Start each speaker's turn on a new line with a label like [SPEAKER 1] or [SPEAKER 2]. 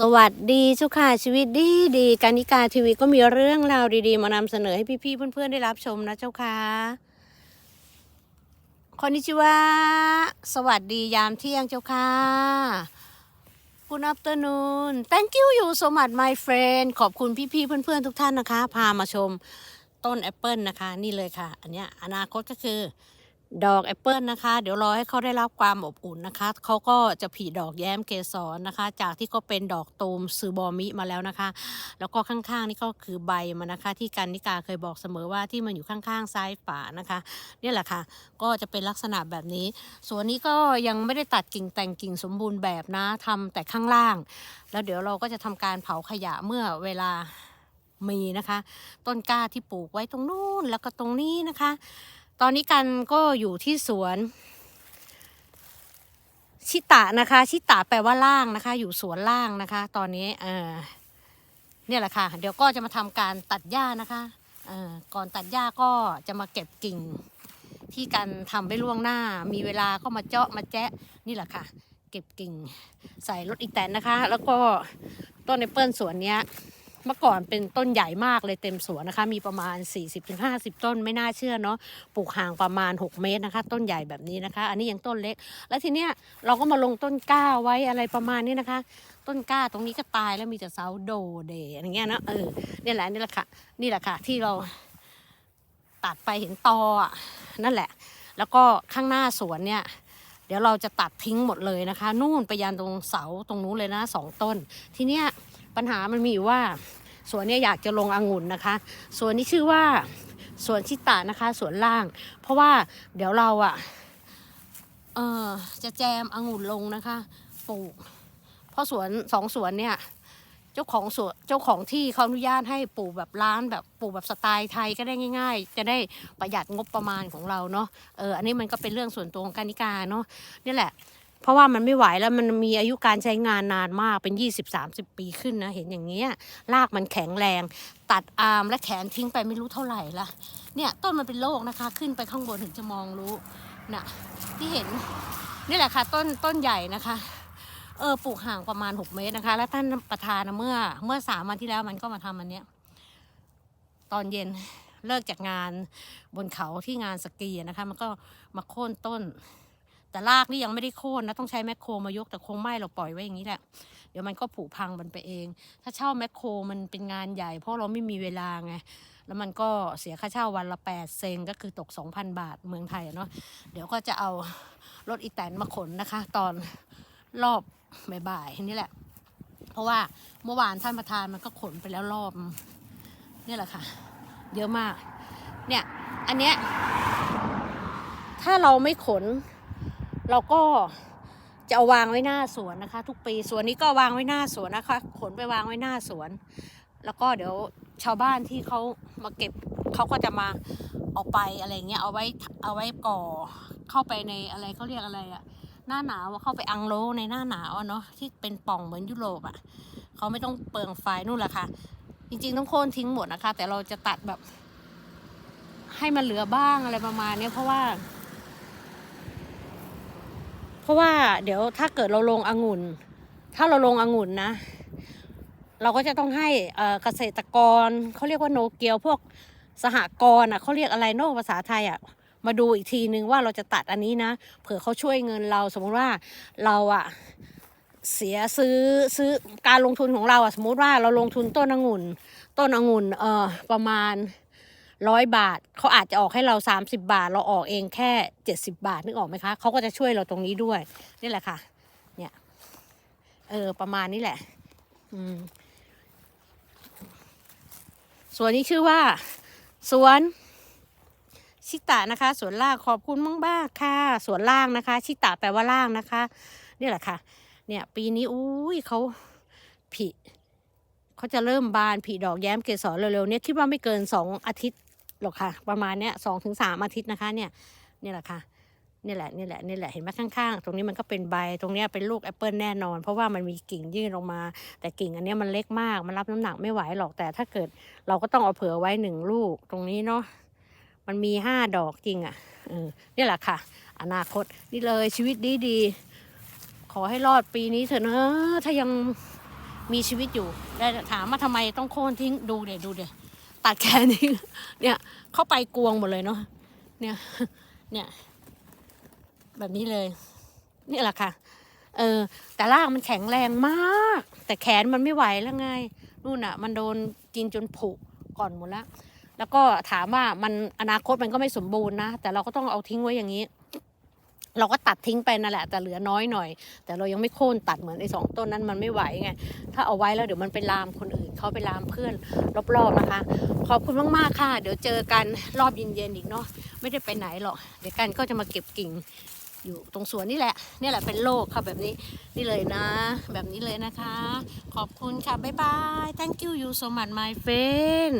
[SPEAKER 1] สวัสดีเจ้าค่ะชีวิตดีดีการนิกาทีวีก็มีเรื่องราวดีๆ มานำเสนอให้พี่ๆเพื่อนๆได้รับชมนะเจ้าค่ะคนนิชิวะสวัสดียามเที่ยงเจ้าค่ะ Good afternoon thank you you so much my friend ขอบคุณพี่ๆเพื่อนๆทุกท่านนะคะ พามาชมต้นแอปเปิลนะคะ นี่เลยค่ะ อันเนี้ยอนาคตก็คือ ดอกแอปเปิลนะคะ เดี๋ยวรอให้เขาได้รับความอบอุ่นนะคะเขาก็จะผลิดอกแย้มเกสรนะคะ จากที่เขาเป็นดอกตูมซูบอมิมาแล้วนะคะ แล้วก็ข้างๆนี่ก็คือใบมันนะคะ ที่กันนิกาเคยบอกเสมอว่าที่มันอยู่ข้างๆซ้ายฝานะคะนี่แหละค่ะ ก็จะเป็นลักษณะแบบนี้ ส่วนนี้ก็ยังไม่ได้ตัดกิ่งแต่งกิ่งสมบูรณ์แบบนะทำแต่ข้างล่าง แล้วเดี๋ยวเราก็จะทำการเผาขยะเมื่อเวลามีนะคะ ต้นกล้าที่ปลูกไว้ตรงนู้นแล้วก็ตรงนี้นะคะ ตอนนี้กันก็อยู่ที่สวน ชิตะนะคะ ชิตะแปลว่าล่างนะคะ อยู่สวนล่างนะคะ ตอนนี้เออเนี่ยแหละค่ะ เดี๋ยวก็จะมาทำการตัดหญ้านะคะเออก่อนตัดหญ้าก็จะมาเก็บกิ่ง ที่กันทำไปล่วงหน้า มีเวลาก็มาเจาะมาแจ๊ะนี่แหละค่ะ เก็บกิ่ง ใส่รถอีแตนนะคะ แล้วก็ต้นแอปเปิลสวนเนี้ย เมื่อก่อนเป็นต้นใหญ่มากเลยเต็มสวนนะคะ มีประมาณ 40-50 ต้นไม่น่าเชื่อเนาะปลูกห่างประมาณ 6 เมตรนะคะ ต้นใหญ่แบบนี้นะคะ อันนี้ยังต้นเล็ก แล้วทีเนี้ยเราก็มาลงต้นกล้าไว้อะไรประมาณนี้นะคะ ต้นกล้าตรงนี้ก็ตายแล้วมีแต่เสาโดเดอะไรเงี้ยนะเออเนี่ยแหละนี่แหละค่ะ นี่แหละค่ะ ที่เราตัดไปเห็นตออะนั่นแหละ แล้วก็ข้างหน้าสวนเนี่ยเดี๋ยวเราจะตัดทิ้งหมดเลยนะคะ นู่นไปยันตรงเสาตรงนู้นเลยนะสองต้น ทีเนี้ย ปัญหามันมีอยู่ว่าสวนเนี้ยอยากจะลงองุ่นนะคะสวนนี้ชื่อว่าสวนชิตะนะคะสวนล่าง เพราะว่าเดี๋ยวเราอะเออจะแจมองุ่นลงนะคะปลูกเพราะสวนสองสวนเนี่ยเจ้าของสวนเจ้าของที่เขาอนุญาตให้ปลูกแบบร้านแบบปลูกแบบสไตล์ไทยก็ได้ง่าย ๆ จะได้ประหยัดงบประมาณของเราเนาะเอออันนี้มันก็เป็นเรื่องส่วนตัวของการนิกาเนาะนี่แหละ เพราะว่ามันไม่ไหวแล้วมันมีอายุการใช้งานนานมากเป็น 20-30 ปีขึ้นนะ เห็นอย่างเงี้ยรากมันแข็งแรง ตัดอาร์มและแขนทิ้งไปไม่รู้เท่าไหร่ละเนี่ยต้นมันเป็นโรคนะคะ ขึ้นไปข้างบนถึงจะมองรู้น่ะที่เห็นนี่แหละค่ะ ต้นต้นใหญ่นะคะเออปลูกห่างประมาณ 6 เมตรนะคะ แล้วท่านประธานเมื่อเมื่อสามวันที่แล้วมันก็มาทำอันเนี้ยตอนเย็นเลิกจากงานบนเขาที่งานสกีนะคะ มันก็มาโค่นต้น แต่รากนี่ยังไม่ได้โค่นนะต้องใช้แมคโครมายกแต่คงไม่เราปล่อยไว้อย่างนี้แหละเดี๋ยวมันก็ผุพังมันไปเอง ถ้าเช่าแมคโครมันเป็นงานใหญ่ เพราะเราไม่มีเวลาไงแล้วมันก็เสียค่าเช่าวันละแปดเซงก็คือตก 2,000 บาทเมืองไทยเนาะเดี๋ยวก็จะเอารถอีแตนมาขนนะคะ ตอนรอบบ่ายๆนี่แหละ เพราะว่าเมื่อวานท่านประธานมันก็ขนไปแล้วรอบนี่แหละค่ะ เยอะมาก เนี่ย อันเนี้ย ถ้าเราไม่ขน เราก็จะเอาวางไว้หน้าสวนนะคะ ทุกปีสวนนี้ก็วางไว้หน้าสวนนะคะ ขนไปวางไว้หน้าสวน แล้วก็เดี๋ยวชาวบ้านที่เขามาเก็บเขาก็จะมาเอาไปอะไรเงี้ยเอาไว้เอาไว้ก่อเข้าไปในอะไรเขาเรียกอะไรอะหน้าหนาวเข้าไปอังโลในหน้าหนาวอะเนาะที่เป็นป่องเหมือนยุโรปอะเขาไม่ต้องเปลืองไฟนู่นแหละค่ะ จริงๆต้องโค่นทิ้งหมดนะคะ แต่เราจะตัดแบบ ให้มันเหลือบ้างอะไรประมาณเนี้ยเพราะว่า เพราะว่าเดี๋ยวถ้าเกิดเราลงองุ่น ถ้าเราลงองุ่นนะ เราก็จะต้องให้เกษตรกรเขาเรียกว่าโนเกียวพวกสหกรณ์อะเขาเรียกอะไรโนภาษาไทยอะมาดูอีกทีนึงว่าเราจะตัดอันนี้นะ เผื่อเขาช่วยเงินเราสมมติว่าเราอะเสียซื้อซื้อการลงทุนของเราอะสมมติว่าเราลงทุนต้นองุ่น ต้นองุ่นเอ่อประมาณ ร้อยบาท เขาอาจจะออกให้เรา 30 บาท เราออกเองแค่ 70 บาทนึกออกไหมคะเขาก็จะช่วยเราตรงนี้ด้วย นี่แหละค่ะ เนี่ย เออ ประมาณนี้แหละ อืมสวนนี้ชื่อว่า สวนชิตะนะคะสวนล่างขอบคุณมากมากค่ะสวนล่างนะคะ ชิตะแปลว่าล่างนะคะนี่แหละค่ะ เนี่ย ปีนี้อุ้ยเขาผลิเขาจะเริ่มบานผลิดอกแย้มเกสรเร็วๆเนี่ยคิดว่าไม่เกินสองอาทิตย์ หรอกค่ะ ประมาณเนี้ยสองถึงสามอาทิตย์นะคะเนี่ยนี่แหละค่ะนี่แหละนี่แหละนี่แหละเห็นไหมข้างๆ ตรงนี้มันก็เป็นใบตรงเนี้ยเป็นลูกแอปเปิลแน่นอน เพราะว่ามันมีกิ่งยื่นลงมา แต่กิ่งอันนี้มันเล็กมากมันรับน้ำหนักไม่ไหวหรอกแต่ถ้าเกิดเราก็ต้องเอาเผื่อไว้หนึ่งลูกตรงนี้เนาะมันมีห้าดอกจริงอะ่ะเออนี่แหละค่ะ อนาคตนี่เลยชีวิตดีดีๆขอให้รอดปีนี้เถอะนะถ้ายังมีชีวิตอยู่แล้ถามว่าทำไมต้องโค่นทิ้งดูเดี๋ยวดูเดี๋ยว ตัดแขนทิ้เนี่ยเข้าไปกวงหมดเลยเนาะเนี่ยเนี่ยแบบนี้เลย นี่แหละค่ะ เออ แต่ร่างมันแข็งแรงมาก แต่แขนมันไม่ไหวแล้วไงนู่นอะ มันโดนกินจนผุก่อนหมดแล้วแล้วก็ถามว่ามันอนาคตมันก็ไม่สมบูรณ์นะ แต่เราก็ต้องเอาทิ้งไว้อย่างนี้ เราก็ตัดทิ้งไปนั่นแหละแต่เหลือน้อยหน่อย แต่เรายังไม่โค่นตัดเหมือนไอ้สองต้นนั้นมันไม่ไหวไงถ้าเอาไว้แล้วเดี๋ยวมันไปลามคนอื่นเขาไปลามเพื่อนรอบๆนะคะ ขอบคุณมากๆค่ะ เดี๋ยวเจอกันรอบเย็นๆอีกเนาะไม่ได้ไปไหนหรอกเดี๋ยวกันก็จะมาเก็บกิ่งอยู่ตรงสวนนี่แหละนี่แหละเป็นโลกค่ะแบบนี้นี่เลยนะ แบบนี้เลยนะคะ ขอบคุณค่ะบ๊ายบาย thank you you so much my friend